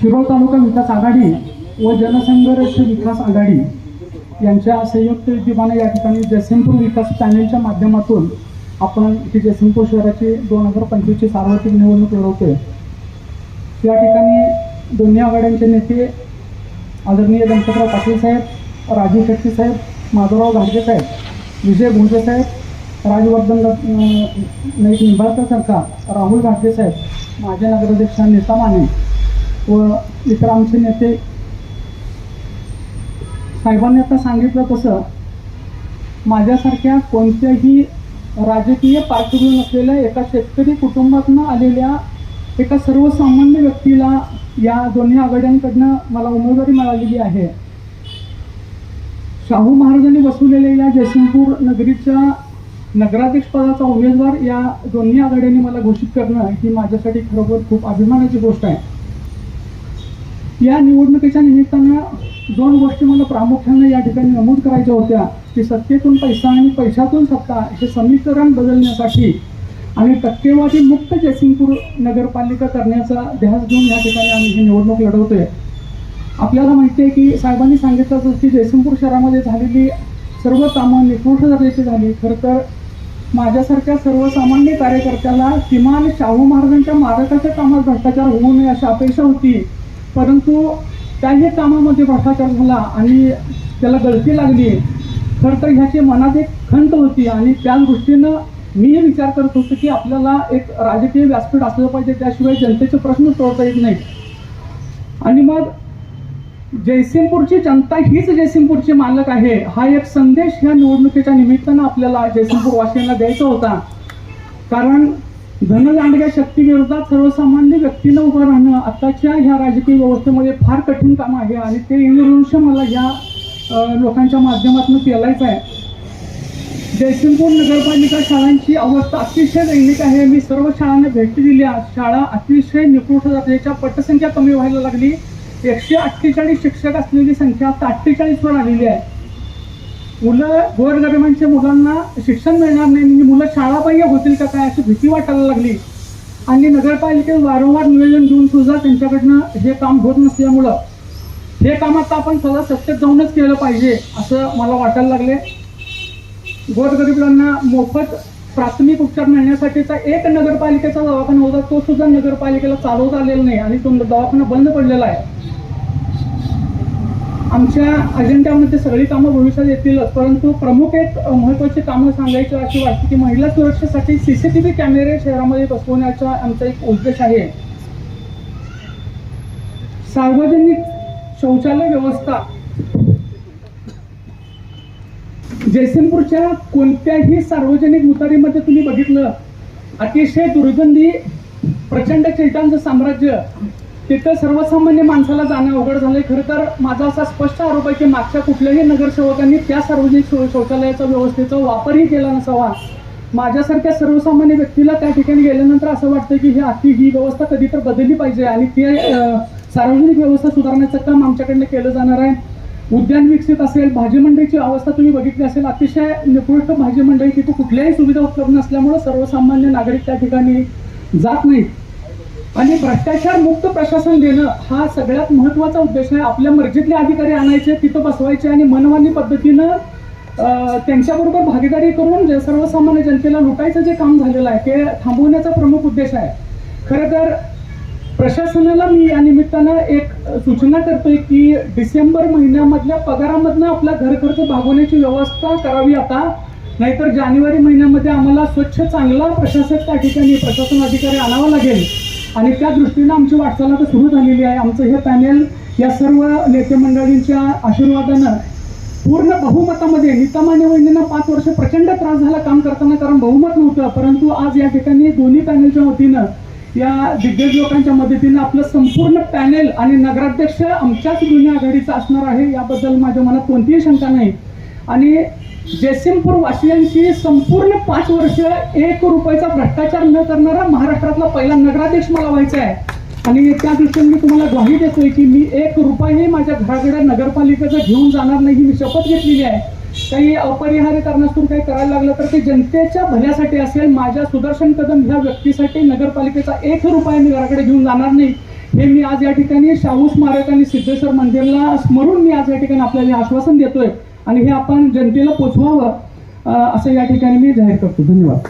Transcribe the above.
शिरोळ तालुका विकास आघाडी व जनसंघर्ष विकास आघाडी यांच्या संयुक्त विद्यमाने या ठिकाणी जयसिंगपूर विकास पॅनेलच्या माध्यमातून आपण इथे जयसिंगपूर शहराची दोन हजार पंचवीसची सार्वत्रिक निवडणूक लढवतोय. या ठिकाणी दोन्ही आघाड्यांचे नेते आदरणीय गणपतराव पाटील साहेब राजू शेट्टी साहेब माधवराव घाडगे साहेब विजय भोजे साहेब राजवर्धन नाईक निंबाळकर सरकार राहुल घाटगे साहेब माझे नगराध्यक्ष नीता माने व इतर आमचे नेते. साहेबांनी आता सांगितलं तसं माझ्यासारख्या कोणत्याही राजकीय पार्श्वभूमी नसलेल्या एका शेतकरी कुटुंबातून आलेल्या एका सर्वसामान्य व्यक्तीला या दोन्ही आघाड्यांकडनं मला उमेदवारी मिळालेली आहे. शाहू महाराजांनी बसवलेल्या या जयसिंगपूर नगरीच्या नगराध्यक्षपदाचा उमेदवार या दोन्ही आघाड्यांनी मला घोषित करणं ही माझ्यासाठी खरोखर खूप अभिमानाची गोष्ट आहे. या निवडणुकीच्या निमित्तानं दोन गोष्टी मला प्रामुख्यानं या ठिकाणी नमूद करायच्या होत्या. की सत्तेतून पैसा आणि पैशातून सत्ता हे समीकरण बदलण्यासाठी आणि टक्केवारी मुक्त जयसिंगपूर नगरपालिका करण्याचा ध्यास घेऊन या ठिकाणी आम्ही ही निवडणूक लढवतोय. आपल्याला माहिती आहे की साहेबांनी सांगितलं होतं की जयसिंगपूर शहरामध्ये झालेली सर्व कामं निकृष्ट दर्जाची झाली. खरं तर माझ्यासारख्या सर्वसामान्य कार्यकर्त्याला किमान शाहू महाराजांच्या मारकाच्या कामात भ्रष्टाचार होऊ नये अशी अपेक्षा होती. परंतु त्याही कामामध्ये भ्रष्टाचार झाला आणि त्याला गळती लागली खरं तर ह्याची मनात एक खंत होती आणि त्या दृष्टीनं मी विचार करत होतो की आपल्याला एक राजकीय व्यासपीठ असलं पाहिजे त्याशिवाय जनतेचे प्रश्न सोडता येत नाहीत. आणि मग जयसिंगपूरची जनता हीच जयसिंगपूरची मालक आहे. हा एक संदेश ह्या निवडणुकीच्या निमित्तानं आपल्याला जयसिंगपूर वासियांना द्यायचा होता. कारण धनदांडग्या शक्तीविरोधात सर्वसामान्य व्यक्तीनं उभं राहणं आताच्या ह्या राजकीय व्यवस्थेमध्ये फार कठीण काम आहे आणि ते इंद्रवंश मला या लोकांच्या माध्यमातून केलायचं आहे. जयसिंगपूर नगरपालिका शाळांची अवस्था अतिशय दैनिक आहे. मी सर्व शाळांना भेटी दिल्या शाळा अतिशय निकृष्ट जातीच्या पटसंख्या कमी व्हायला लागली. एकशे अठ्ठेचाळीस शिक्षक असलेली संख्या आता अठ्ठेचाळीसवर आलेली आहे. मुलं गोरगरिबांच्या मुलांना शिक्षण मिळणार नाही म्हणजे मुलं शाळाबाह्य होतील का काय अशी भीती वाटायला लागली. आणि नगरपालिकेत वारंवार निवेदन देऊन सुद्धा त्यांच्याकडनं हे काम होत नसल्यामुळं हे काम आता आपण सदा सत्तेत जाऊनच केलं पाहिजे असं मला वाटायला लागले. गोरगरिबांना मोफत प्राथमिक उपचार मिळण्यासाठीचा एक नगरपालिकेचा दवाखाना होता तो सुद्धा नगरपालिकेला चालवता आलेला नाही आणि तो दवाखाना बंद पडलेला आहे. आमच्या अजेंड्यामध्ये सगळी कामं भविष्यात येतीलच परंतु प्रमुख एक महत्वाची महत्त्वाची कामं सांगायची अशी वाटते की महिला सुरक्षेसाठी सीसीटीव्ही कॅमेरे शहरामध्ये बसवण्याचा आमचा एक उद्देश आहे. सार्वजनिक शौचालय व्यवस्था. जयसिंगपूरच्या कोणत्याही सार्वजनिक मुतारीमध्ये तुम्ही बघितलं अतिशय दुर्गंधी प्रचंड चिलटांचं साम्राज्य तिथं सर्वसामान्य माणसाला जाणं अवघड झालंय. खरं तर माझा असा स्पष्ट आरोप आहे की मागच्या कुठल्याही नगरसेवकांनी त्या सार्वजनिक शौ व्यवस्थेचा वापरही केला नसावा. माझ्यासारख्या सर्वसामान्य व्यक्तीला त्या ठिकाणी गेल्यानंतर असं वाटतं की ही आती ही व्यवस्था कधी तर बदलली पाहिजे आणि ती सार्वजनिक व्यवस्था सुधारण्याचं काम आमच्याकडनं केलं जाणार आहे. उद्यान विकसित असेल भाजी मंडईची अवस्था तुम्ही बघितली असेल अतिशय निकृष्ट भाजी मंडई तिथे कुठल्याही सुविधा उपलब्ध नसल्यामुळं सर्वसामान्य नागरिक त्या ठिकाणी जात नाहीत. आणि भ्रष्टाचार मुक्त प्रशासन देणं हा सगळ्यात महत्त्वाचा उद्देश आहे. आपल्या मर्जीतले अधिकारी आणायचे तिथं बसवायचे आणि मनमानी पद्धतीनं त्यांच्याबरोबर भागीदारी करून जे सर्वसामान्य जनतेला लुटायचं जे काम झालेलं आहे ते थांबवण्याचा प्रमुख उद्देश आहे. खरं तर प्रशासनाला मी या निमित्तानं एक सूचना करतोय की डिसेंबर महिन्यामधल्या पगारामधनं आपला घर खर्च भागवण्याची व्यवस्था करावी आता. नाहीतर जानेवारी महिन्यामध्ये आम्हाला स्वच्छ चांगला प्रशासक त्या ठिकाणी प्रशासन अधिकारी आणावा लागेल. आणि त्या दृष्टीनं आमची वाटचाल आता सुरू झालेली आहे. आमचं हे पॅनेल या सर्व नेते मंडळींच्या आशीर्वादानं पूर्ण बहुमतामध्ये नीता वहिनींना पाच वर्ष प्रचंड त्रास झाला काम करताना कारण बहुमत नव्हतं. परंतु आज या ठिकाणी दोन्ही पॅनेलच्या वतीनं या दिग्गज लोकांच्या मदतीनं आपलं संपूर्ण पॅनेल आणि नगराध्यक्ष आमच्याच जुन्या आघाडीचा असणार आहे याबद्दल माझ्या मनात कोणतीही शंका नाही. आणि जयसिंगपूर वासियांची संपूर्ण पाच वर्ष एक रुपयाचा भ्रष्टाचार न करणारा महाराष्ट्रातला पहिला नगराध्यक्ष मला व्हायचा आहे. आणि त्या दृष्टीने मी तुम्हाला ग्वाही देतोय की मी एक रुपयाही माझ्या घराकडे नगरपालिकेचं घेऊन जाणार नाही ही मी शपथ घेतलेली आहे. काही अपरिहार्य कारणास्तून काही करायला लागलं तर ते जनतेच्या भल्यासाठी असेल माझ्या सुदर्शन कदम ह्या व्यक्तीसाठी नगरपालिकेचा एक रुपया मी घराकडे घेऊन जाणार नाही. हे मी आज या ठिकाणी शाहू स्मारक आणि सिद्धेश्वर मंदिरला स्मरून मी आज या ठिकाणी आपल्याला आश्वासन देतोय. आणि हे आपण जनतेला पोचवावं असं या ठिकाणी मी जाहीर करतो. धन्यवाद.